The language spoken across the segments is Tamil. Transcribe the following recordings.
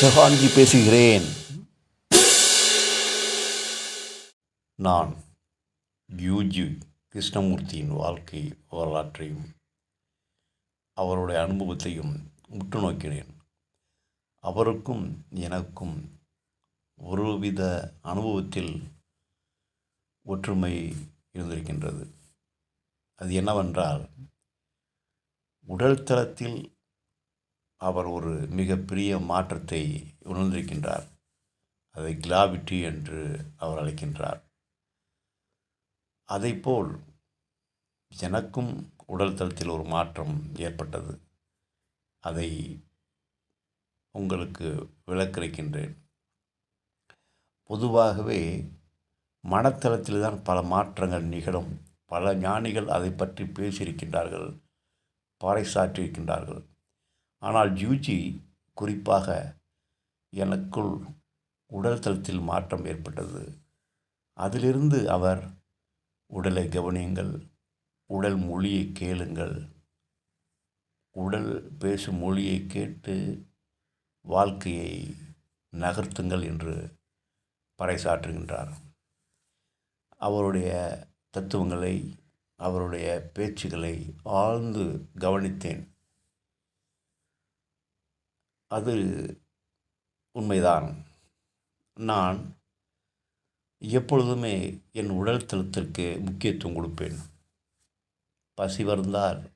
செஹான்ஜி பேசுகிறேன் நான் யூஜி கிருஷ்ணமூர்த்தியின் வாழ்க்கை வரலாற்றையும் அவருடைய அனுபவத்தையும் உற்று நோக்கினேன். அவருக்கும் எனக்கும் ஒருவித அனுபவத்தில் ஒற்றுமை இருந்திருக்கின்றது. அது என்னவென்றால் உடல் தளத்தில் அவர் ஒரு மிகப்பெரிய மாற்றத்தை உணர்ந்திருக்கின்றார். அதை கிளாவிட்டி என்று அவர் அழைக்கின்றார். அதைப்போல் எனக்கும் உடல் தளத்தில் ஒரு மாற்றம் ஏற்பட்டது. அதை உங்களுக்கு விளக்கிருக்கின்றேன். பொதுவாகவே மனத்தளத்தில் தான் பல மாற்றங்கள் நிகழும். பல ஞானிகள் அதை பற்றி பேசியிருக்கின்றார்கள். பறைசாற்றியிருக்கின்றார்கள் ஆனால் ஜூஜி குறிப்பாக எனக்குள் உடல் தளத்தில் மாற்றம் ஏற்பட்டது. அதிலிருந்து அவர் உடலை கவனியுங்கள் உடல் மொழியை கேளுங்கள் உடல் பேசும் மொழியை கேட்டு வாழ்க்கையை நகர்த்துங்கள் என்று பறைசாற்றுகின்றார். அவருடைய தத்துவங்களை அவருடைய பேச்சுகளை ஆழ்ந்து கவனித்தேன். அது உண்மைதான். நான் எப்பொழுதுமே என் உடல் தளத்திற்கு முக்கியத்துவம் கொடுப்பேன். பசி வந்தால்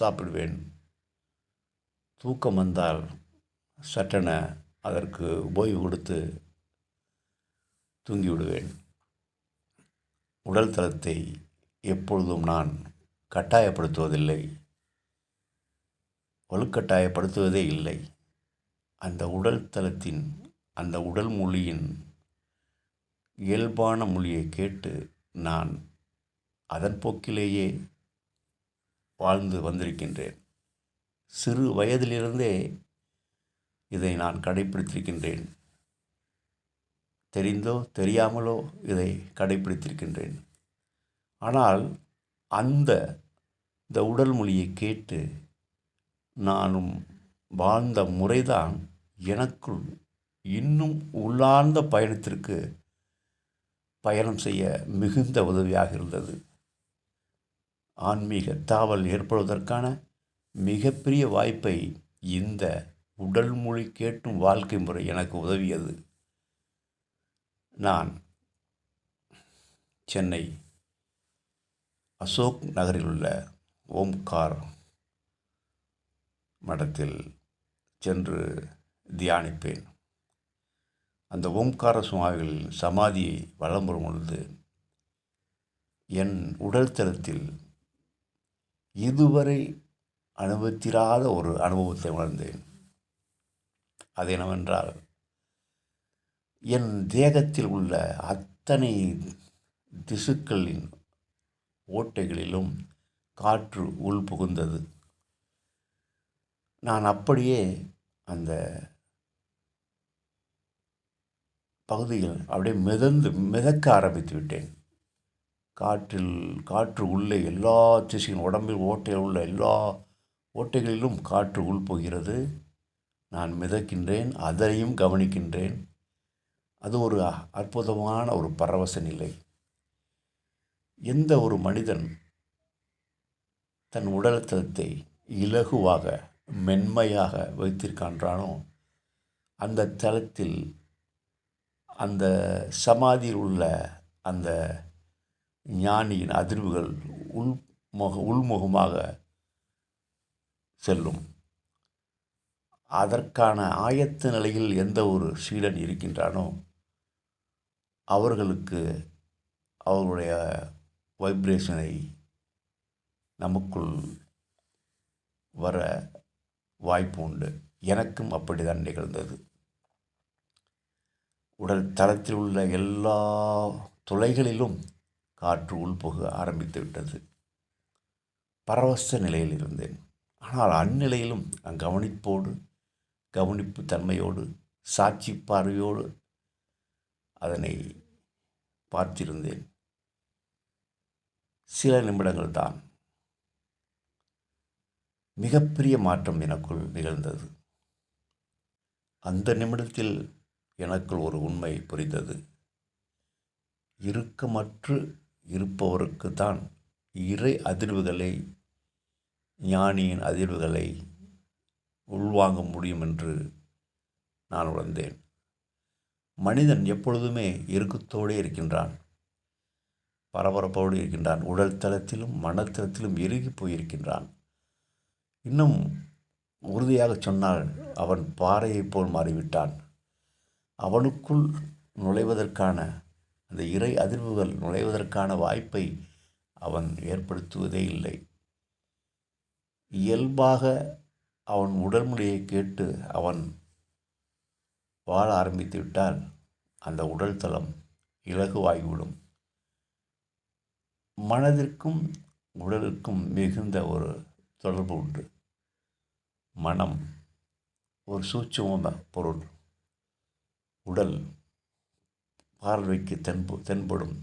சாப்பிடுவேன். தூக்கம் வந்தால் சட்டென அதற்கு ஓய்வு கொடுத்து தூங்கிவிடுவேன். உடல் தளத்தை எப்பொழுதும் நான் கட்டாயப்படுத்துவதில்லை. வலுக்கட்டாயப்படுத்துவதே இல்லை. அந்த உடல் தளத்தின் அந்த உடல் மொழியின் இயல்பான மொழியை கேட்டு நான் அதன் போக்கிலேயே வாழ்ந்து வந்திருக்கின்றேன். சிறு வயதிலிருந்தே இதை நான் கடைப்பிடித்திருக்கின்றேன். தெரிந்தோ தெரியாமலோ இதை கடைப்பிடித்திருக்கின்றேன். ஆனால் அந்த இந்த உடல் மொழியை கேட்டு நானும் வாழ்ந்த முறைதான் எனக்குள் இன்னும் உள்ளார்ந்த பயணத்திற்கு பயணம் செய்ய மிகுந்த உதவியாக இருந்தது. ஆன்மீக தாவல் ஏற்படுவதற்கான மிகப்பெரிய வாய்ப்பை இந்த உடல் மொழி கேட்டும் வாழ்க்கை முறை எனக்கு உதவியது. நான் சென்னை அசோக் நகரில் உள்ள ஓம்கார் மடத்தில் சென்று தியானிப்பேன். அந்த ஓம்கார சுவாமிகள் சமாதியை வலம் பொழுது என் உடல் தளத்தில் இதுவரை அனுபவித்திராத ஒரு அனுபவத்தை உணர்ந்தேன். அது என்னவென்றால் என் தேகத்தில் உள்ள அத்தனை திசுக்களின் ஓட்டைகளிலும் காற்று உள் புகுந்தது. நான் அப்படியே அந்த பகுதியில் அப்படியே மிதந்து மிதக்க ஆரம்பித்து விட்டேன். காற்றில் காற்று உள்ளே எல்லா திசையின் உடம்பில் ஓட்டையில் உள்ள எல்லா ஓட்டைகளிலும் காற்று உள் போகிறது. நான் மிதக்கின்றேன் அதனையும் கவனிக்கின்றேன். அது ஒரு அற்புதமான ஒரு பரவச நிலை. எந்த ஒரு மனிதன் தன் உடல்தலத்தை இலகுவாக மென்மையாக வைத்திருக்கின்றானோ அந்த தளத்தில் அந்த சமாதியில் உள்ள அந்த ஞானியின் அதிர்வுகள் உள்முக உள்முகமாக செல்லும். அதற்கான ஆயத்த நிலையில் எந்த ஒரு சீடன் இருக்கின்றானோ அவர்களுக்கு அவருடைய வைப்ரேஷனை நமக்குள் வர வாய்ப்பு உண்டு. எனக்கும் அப்படிதான் நிகழ்ந்தது. உடல் தளத்தில் உள்ள எல்லா துளைகளிலும் காற்று உள்புக ஆரம்பித்து விட்டது. பரவச நிலையில் இருந்தேன். ஆனால் அந்நிலையிலும் கவனிப்போடு கவனிப்பு தன்மையோடு சாட்சி பார்வையோடு அதனை பார்த்திருந்தேன். சில நிமிடங்கள் தான். மிகப்பெரிய மாற்றம் எனக்குள் நிகழ்ந்தது. அந்த நிமிடத்தில் எனக்குள் ஒரு உண்மை புரிந்தது. இறுக்கமற்று இருப்பவருக்கு தான் இறை அதிர்வுகளை ஞானியின் அதிர்வுகளை உள்வாங்க முடியும் என்று நான் உணர்ந்தேன். மனிதன் எப்பொழுதுமே இறுக்கத்தோடே இருக்கின்றான். பரபரப்போடு இருக்கின்றான். உடல் தளத்திலும் மனத்தளத்திலும் இறுகி போயிருக்கின்றான். இன்னும் உறுதியாக சொன்னால் அவன் பாறையைப் போல் மாறிவிட்டான். அவனுக்குள் நுழைவதற்கான அந்த இறை அதிர்வுகள் நுழைவதற்கான வாய்ப்பை அவன் ஏற்படுத்துவதே இல்லை. இயல்பாக அவன் உடல் மொழியை கேட்டு அவன் வாழ ஆரம்பித்து விட்டால் அந்த உடல் தளம் இலகுவாகிவிடும். மனதிற்கும் உடலுக்கும் மிகுந்த ஒரு தொடர்பு உண்டு. மனம் ஒரு சூட்சும பொருள். உடல் பார்வைக்கு தென்பு தென்படும்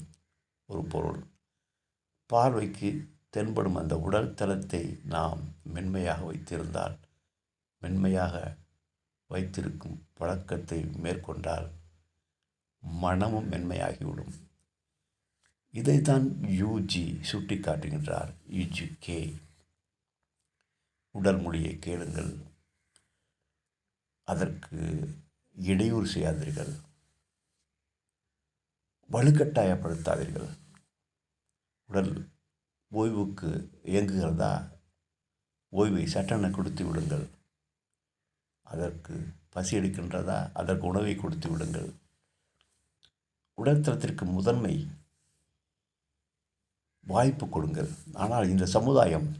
ஒரு பொருள். பார்வைக்கு தென்படும் அந்த உடல் தளத்தை நாம் மென்மையாக வைத்திருந்தால் மென்மையாக வைத்திருக்கும் பழக்கத்தை மேற்கொண்டால் மனமும் மென்மையாகிவிடும். இதைத்தான் யூஜி சுட்டி காட்டுகின்றார் யூஜி கே. உடல் மொழியை கேளுங்கள். அதற்கு இடையூறு செய்யாதீர்கள். வலுக்கட்டாயப்படுத்தாதீர்கள். உடல் ஓய்வுக்கு இயங்குகிறதா? ஓய்வை சட்டென கொடுத்து விடுங்கள். அதற்கு பசி எடுக்கின்றதா? அதற்கு உணவை கொடுத்து விடுங்கள். உடல்தளத்திற்கு முதன்மை வாய்ப்பு கொடுங்கள். ஆனால் இந்த சமுதாயம்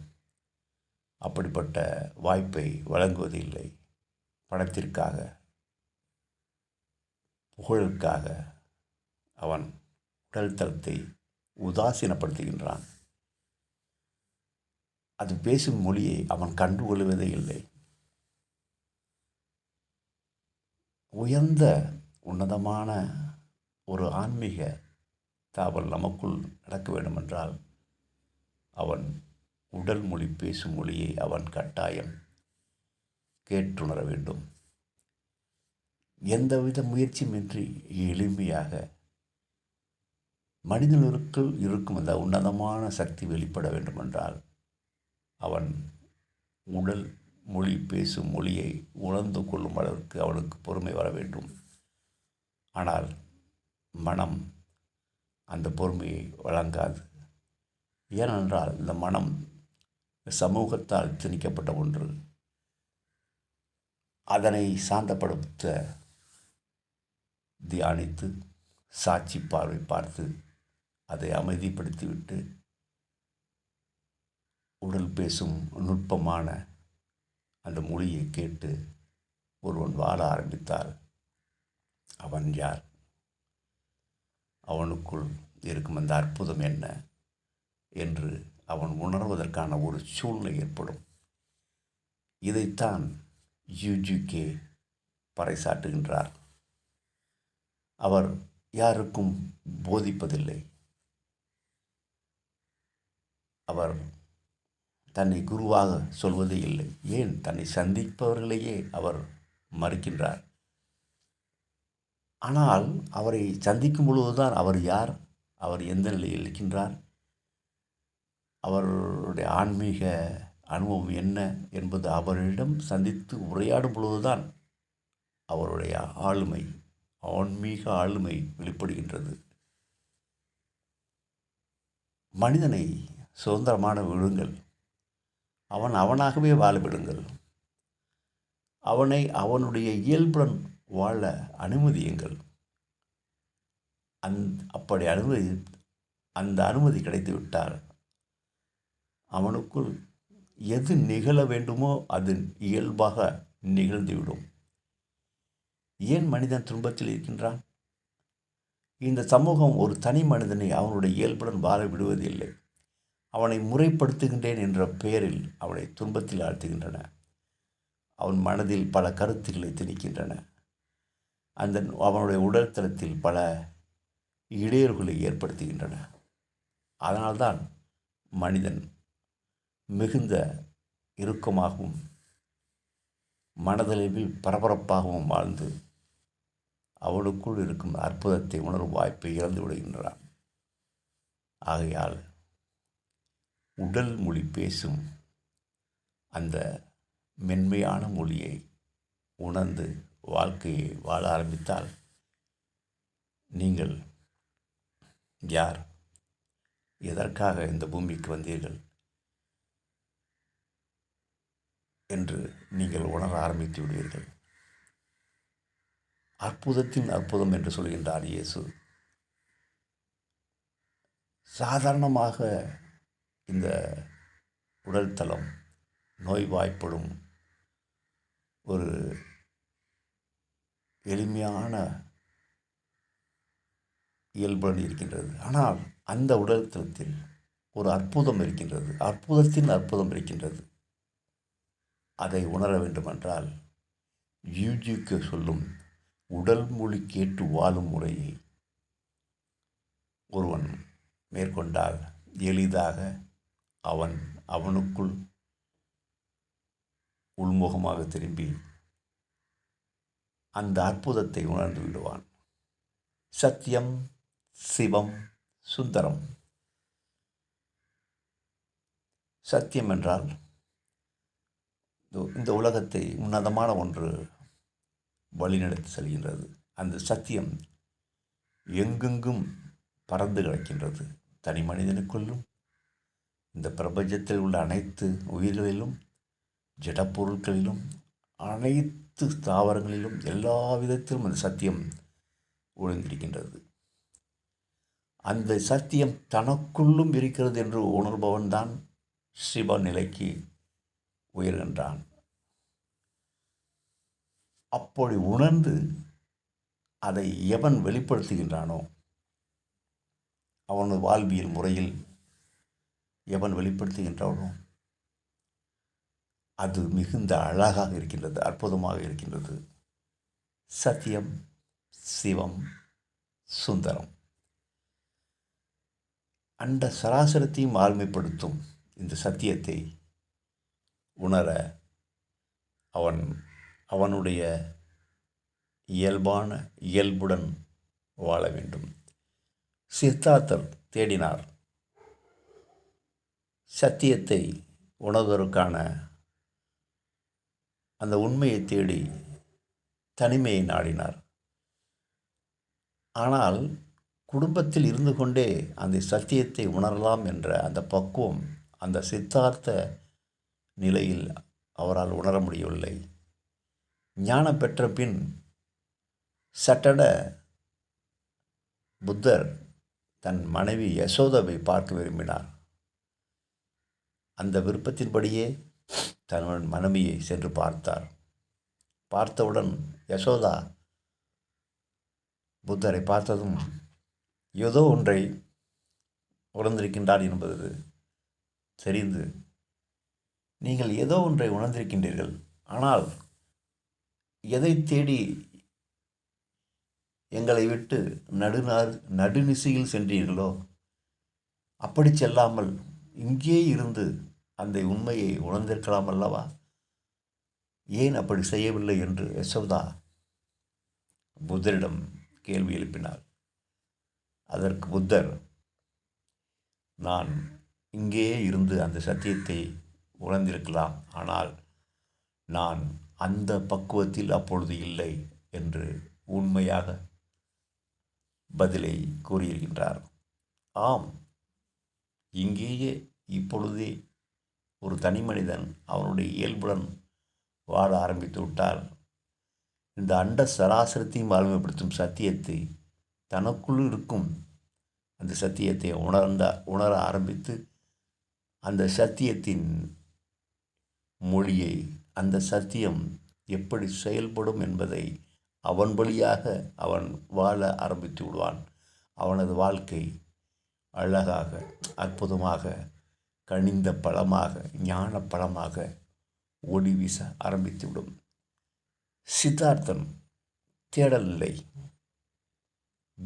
அப்படிப்பட்ட வாய்ப்பை வழங்குவது இல்லை பணத்திற்காக. புகழுக்காக அவன் உடல் தளத்தை உதாசீனப்படுத்துகின்றான். அது பேசும் மொழியை அவன் கண்டுகொள்வதே இல்லை. உயர்ந்த உன்னதமான ஒரு ஆன்மீக தாவல் நமக்குள் நடக்க வேண்டுமென்றால் அவன் உடல் மொழி பேசும் மொழியை அவன் கட்டாயம் கேட்டுணர வேண்டும். எந்தவித முயற்சியுமின்றி எளிமையாக மனிதனுக்குள் இருக்கும் அந்த உன்னதமான சக்தி வெளிப்பட வேண்டுமென்றால் அவன் உடல் மொழி பேசும் மொழியை உணர்ந்து கொள்ளும் அளவிற்கு அவனுக்கு பொறுமை வர வேண்டும். ஆனால் மனம் அந்த பொறுமையை வழங்காது. ஏனென்றால் இந்த மனம் சமூகத்தால் திணிக்கப்பட்ட ஒன்று. அதனை சாந்தப்படுத்த தியானித்து சாட்சி பார்வை பார்த்து அதை அமைதிப்படுத்திவிட்டு உடல் பேசும் நுட்பமான அந்த மொழியை கேட்டு ஒருவன் வாழ ஆரம்பித்தால் அவன் யார்? அவனுக்குள் இருக்கும் அந்த அற்புதம் என்ன என்று அவன் உணர்வதற்கான ஒரு சூழ்நிலை ஏற்படும். இதைத்தான் யூஜிகே பறைசாட்டுகின்றார் அவர் யாருக்கும் போதிப்பதில்லை. அவர் தன்னை குருவாக சொல்வதே இல்லை. ஏன் தன்னை சந்திப்பவர்களையே அவர் மறுக்கின்றார்? ஆனால் அவரை சந்திக்கும் பொழுதுதான் அவர் யார்? அவர் எந்த நிலையில் இருக்கின்றார்? அவருடைய ஆன்மீக அனுபவம் என்ன என்பது அவரிடம் சந்தித்து உரையாடும் பொழுதுதான் அவருடைய ஆளுமை ஆன்மீக ஆளுமை வெளிப்படுகின்றது. மனிதனை சுதந்திரமான விடுங்கள். அவன் அவனாகவே வாழ விடுங்கள். அவனை அவனுடைய இயல்புடன் வாழ அனுமதியுங்கள். அந் அப்படி அனுமதி அந்த அனுமதி கிடைத்து விட்டால் அவனுக்குள் எது நிகழ வேண்டுமோ அது இயல்பாக நிகழ்ந்துவிடும் ஏன் மனிதன் துன்பத்தில் இருக்கின்றான்? இந்த சமூகம் ஒரு தனி மனிதனை அவனுடைய இயல்புடன் வாழ விடுவதில்லை. அவனை முறைப்படுத்துகின்றேன் என்ற பெயரில் அவனை துன்பத்தில் ஆழ்த்துகின்றன. அவன் மனதில் பல கருத்துக்களை திணிக்கின்றன. அந்த அவனுடைய உடல்தளத்தில் பல இடையூறுகளை ஏற்படுத்துகின்றன. அதனால்தான் மனிதன் மிகுந்த இறுக்கமாகவும் மனதளவில் பரபரப்பாகவும் வாழ்ந்து அவனுக்குள் இருக்கும் அற்புதத்தை உணரும் வாய்ப்பை இழந்து விடுகின்றான். ஆகையால் உடல் மொழி பேசும் அந்த மென்மையான மொழியை உணர்ந்து வாழ்க்கையை வாழ ஆரம்பித்தால் நீங்கள் யார்? எதற்காக இந்த பூமிக்கு வந்தீர்கள்? என்று நீங்கள் உணர ஆரம்பித்து விடுவீர்கள். அற்புதத்தின் அற்புதம் என்று சொல்கின்றார் இயேசு. சாதாரணமாக இந்த உடல் தளம் நோய்வாய்ப்படும் ஒரு எளிமையான இயல்புடன் இருக்கின்றது. ஆனால் அந்த உடல் தளத்தில் ஒரு அற்புதம் இருக்கின்றது. அற்புதத்தின் அற்புதம் இருக்கின்றது. அதை உணர வேண்டுமென்றால் யூஜிக்கு சொல்லும் உடல் மொழி கேட்டு வாழும் முறையை ஒருவன் மேற்கொண்டால் எளிதாக அவன் அவனுக்குள் உள்முகமாக திரும்பி அந்த அற்புதத்தை உணர்ந்து விடுவான். சத்தியம் சிவம் சுந்தரம். சத்தியம் என்றால் இந்த உலகத்தை உன்னதமான ஒன்று வழிநடத்தி செல்கின்றது. அந்த சத்தியம் எங்கெங்கும் பறந்து கிடக்கின்றது. தனி மனிதனுக்குள்ளும் இந்த பிரபஞ்சத்தில் உள்ள அனைத்து உயிர்களிலும் ஜடப்பொருட்களிலும் அனைத்து தாவரங்களிலும் எல்லா விதத்திலும் அந்த சத்தியம் ஒழுங்கிருக்கின்றது அந்த சத்தியம் தனக்குள்ளும் இருக்கிறது என்று உணர்பவன்தான் சிவ நிலைக்கு உயர்கின்றான். அப்படி உணர்ந்து அதை எவன் வெளிப்படுத்துகின்றானோ அவனது வாழ்வியல் முறையில் எவன் வெளிப்படுத்துகின்றானோ அது மிகுந்த அழகாக இருக்கின்றது அற்புதமாக இருக்கின்றது. சத்தியம் சிவம் சுந்தரம். அண்ட சராசரத்தையும் ஆழ்மைப்படுத்தும் இந்த சத்தியத்தை உணர அவன் அவனுடைய இயல்பான இயல்புடன் வாழ வேண்டும். சித்தார்த்தர் தேடினார். சத்தியத்தை உணர்வதற்கான அந்த உண்மையை தேடி தனிமையை நாடினார். ஆனால் குடும்பத்தில் இருந்து கொண்டே அந்த சத்தியத்தை உணரலாம் என்ற அந்த பக்குவம் அந்த சித்தார்த்த நிலையில் அவரால் உணர முடியவில்லை. ஞானம் பெற்ற பின் சட்டட புத்தர் தன் மனைவி யசோதாவை பார்க்க விரும்பினார். அந்த விருப்பத்தின்படியே தன் மனைவியை சென்று பார்த்தார். பார்த்தவுடன் யசோதா புத்தரை பார்த்ததும் ஏதோ ஒன்றை உணர்ந்திருக்கின்றார் என்பது தெரிந்து நீங்கள் ஏதோ ஒன்றை உணர்ந்திருக்கின்றீர்கள் ஆனால் எதை தேடி எங்களை விட்டு நடுநார் நடுநிசையில் சென்றீர்களோ அப்படி செல்லாமல் இங்கே இருந்து அந்த உண்மையை உணர்ந்திருக்கலாம் அல்லவா? ஏன் அப்படி செய்யவில்லை என்று யசோதா புத்தரிடம் கேள்வி எழுப்பினார் அதற்கு புத்தர் நான் இங்கேயே இருந்து அந்த சத்தியத்தை உணர்ந்திருக்கலாம் ஆனால் நான் அந்த பக்குவத்தில் அப்பொழுது இல்லை என்று உண்மையாக பதிலை கூறியிருக்கின்றார். ஆம் இங்கேயே இப்பொழுதே ஒரு தனி மனிதன் அவனுடைய இயல்புடன் வாழ ஆரம்பித்து விட்டால் இந்த அண்ட சராசரத்தையும் வாழ்மைப்படுத்தும் சத்தியத்தை தனக்குள் இருக்கும் அந்த சத்தியத்தை உணர்ந்த உணர ஆரம்பித்து அந்த சத்தியத்தின் மொழியை அந்த சத்தியம் எப்படி செயல்படும் என்பதை அவன் வழியாக அவன் வாழ ஆரம்பித்து விடுவான். அவனது வாழ்க்கை அழகாக அற்புதமாக கனிந்த பழமாக ஞான பழமாக ஒளி வீச ஆரம்பித்துவிடும் சித்தார்த்தன் தேடல் நிலை.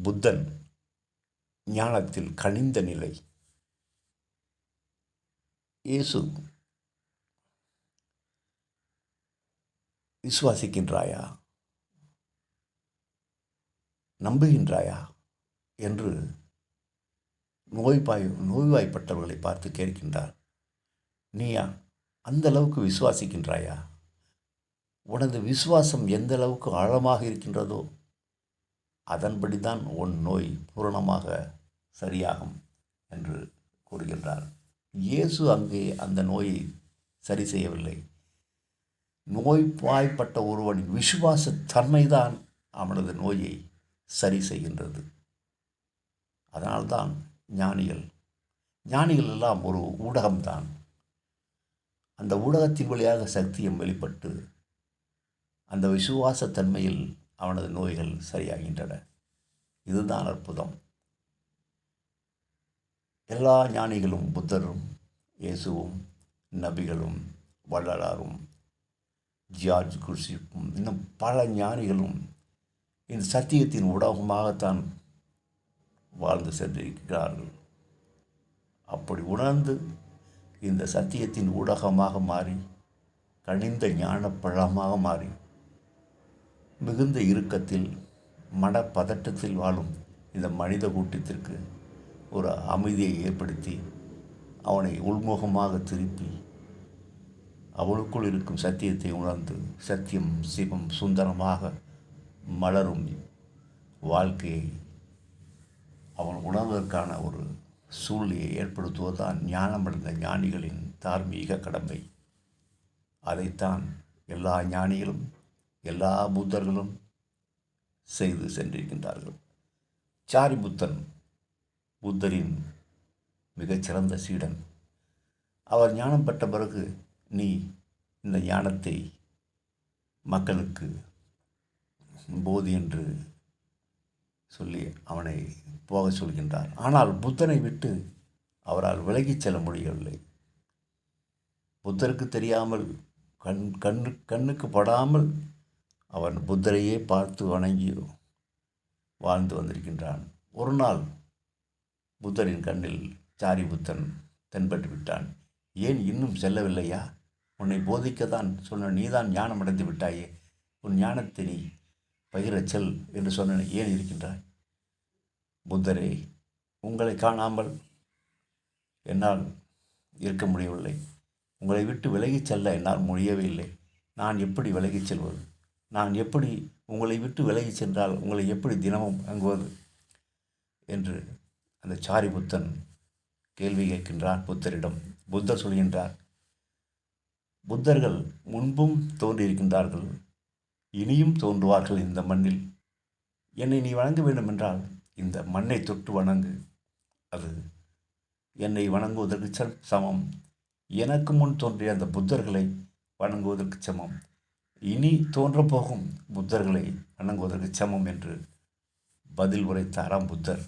புத்தன் ஞானத்தில் கனிந்த நிலை. இயேசு விசுவாசிக்கின்றாயா? நம்புகின்றாயா? என்று நோய்பாய் நோய்வாய்ப்பட்டவர்களை பார்த்து கேட்கின்றார். நீயா அந்த அளவுக்கு விசுவாசிக்கின்றாயா? உனது விசுவாசம் எந்த அளவுக்கு ஆழமாக இருக்கின்றதோ அதன்படி தான் உன் நோய் பூரணமாக சரியாகும் என்று கூறுகின்றார். இயேசு அங்கே அந்த நோயை சரி செய்யவில்லை. நோய்வாய்ப்பட்ட ஒருவனின் விசுவாச தன்மைதான் அவனது நோயை சரி செய்கின்றது. அதனால்தான் ஞானிகள் ஞானிகள் எல்லாம் ஒரு ஊடகம்தான். அந்த ஊடகத்தின் வழியாக சக்தியம் வெளிப்பட்டு அந்த விசுவாசத்தன்மையில் அவனது நோய்கள் சரியாகின்றன. இதுதான் அற்புதம். எல்லா ஞானிகளும் புத்தரும் இயேசுவும் நபிகளும் வள்ளலாரும் ஜார்ஜ் குர்சிப்பும் இன்னும் பல ஞானிகளும் இந்த சத்தியத்தின் ஊடகமாகத்தான் வாழ்ந்து சென்றிருக்கிறார்கள். அப்படி உணர்ந்து இந்த சத்தியத்தின் ஊடகமாக மாறி கனிந்த ஞானப்பழமாக மாறி மிகுந்த இறுக்கத்தில் மனப்பதட்டத்தில் வாழும் இந்த மனித கூட்டத்திற்கு ஒரு அமைதியை ஏற்படுத்தி அவனை உள்முகமாக திருப்பி அவளுக்குள் இருக்கும் சத்தியத்தை உணர்ந்து சத்தியம் சிவம் சுந்தரமாக மலரும் வாழ்க்கையை அவன் உணர்வதற்கான ஒரு சூழ்நிலையை ஏற்படுத்துவதுதான் ஞானமடைந்த ஞானிகளின் தார்மீக கடமை. அதைத்தான் எல்லா ஞானிகளும் எல்லா புத்தர்களும் செய்து சென்றிருக்கின்றார்கள். சாரி புத்தன் புத்தரின் மிகச்சிறந்த சீடன். அவர் ஞானம் பெற்ற பிறகு நீ இந்த ஞானத்தை மக்களுக்கு போதி என்று சொல்லி அவனை போக சொல்கின்றார் ஆனால் புத்தனை விட்டு அவரால் விலகிச் செல்ல முடியவில்லை. புத்தருக்கு தெரியாமல் கண் கண்ணு கண்ணுக்கு படாமல் அவன் புத்தரையே பார்த்து வணங்கி வாழ்ந்து வந்திருக்கின்றான். ஒரு நாள் புத்தரின் கண்ணில் சாரி புத்தன் தென்பட்டு விட்டான். ஏன் இன்னும் செல்லவில்லையா? உன்னை போதிக்கத்தான் சொன்ன நீதான் ஞானம் அடைந்து விட்டாயே. உன் ஞானத்தை நீ பகிரச் செல் என்று சொன்ன ஏன் இருக்கின்றாய்? புத்தரே உங்களை காணாமல் என்னால் இருக்க முடியவில்லை. உங்களை விட்டு விலகிச் செல்ல என்னால் முடியவே இல்லை. நான் எப்படி விலகிச் செல்வது? நான் எப்படி உங்களை விட்டு விலகிச் சென்றால் உங்களை எப்படி தினமும் அங்குவது? என்று அந்த சாரி புத்தன் கேள்வி கேட்கின்றார் புத்தரிடம். புத்தர் சொல்கின்றார் புத்தர்கள் முன்பும் தோன்றியிருக்கின்றார்கள் இனியும் தோன்றுவார்கள் இந்த மண்ணில். என்னை நீ வணங்க வேண்டுமென்றால் இந்த மண்ணை தொட்டு வணங்கு. அது என்னை வணங்குவதற்கு சமம். எனக்கு முன் தோன்றிய அந்த புத்தர்களை வணங்குவதற்கு சமம். இனி தோன்றப்போகும் புத்தர்களை வணங்குவதற்கு சமம் என்று பதில் உரைத்தாராம் புத்தர்.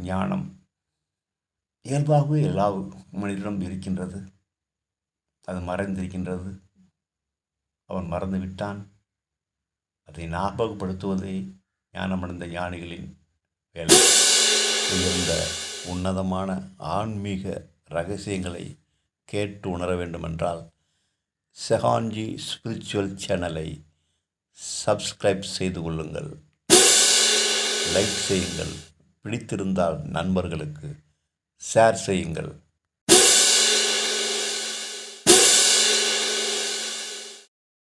ஞானம். இயல்பாகவே எல்லா மனிதனும் இருக்கின்றது. அது மறைந்திருக்கின்றது. அவன் மறந்து விட்டான். அதை ஞாபகப்படுத்துவதே ஞானமடைந்த ஞானிகளின் வேலை. உயர்ந்த உன்னதமான ஆன்மீக ரகசியங்களை கேட்டு உணர வேண்டுமென்றால் செஹான்ஜி ஸ்பிரிச்சுவல் சேனலை சப்ஸ்கிரைப் செய்து கொள்ளுங்கள். லைக் செய்யுங்கள். பிடித்திருந்தால் நண்பர்களுக்கு ஷேர் செய்யுங்கள்.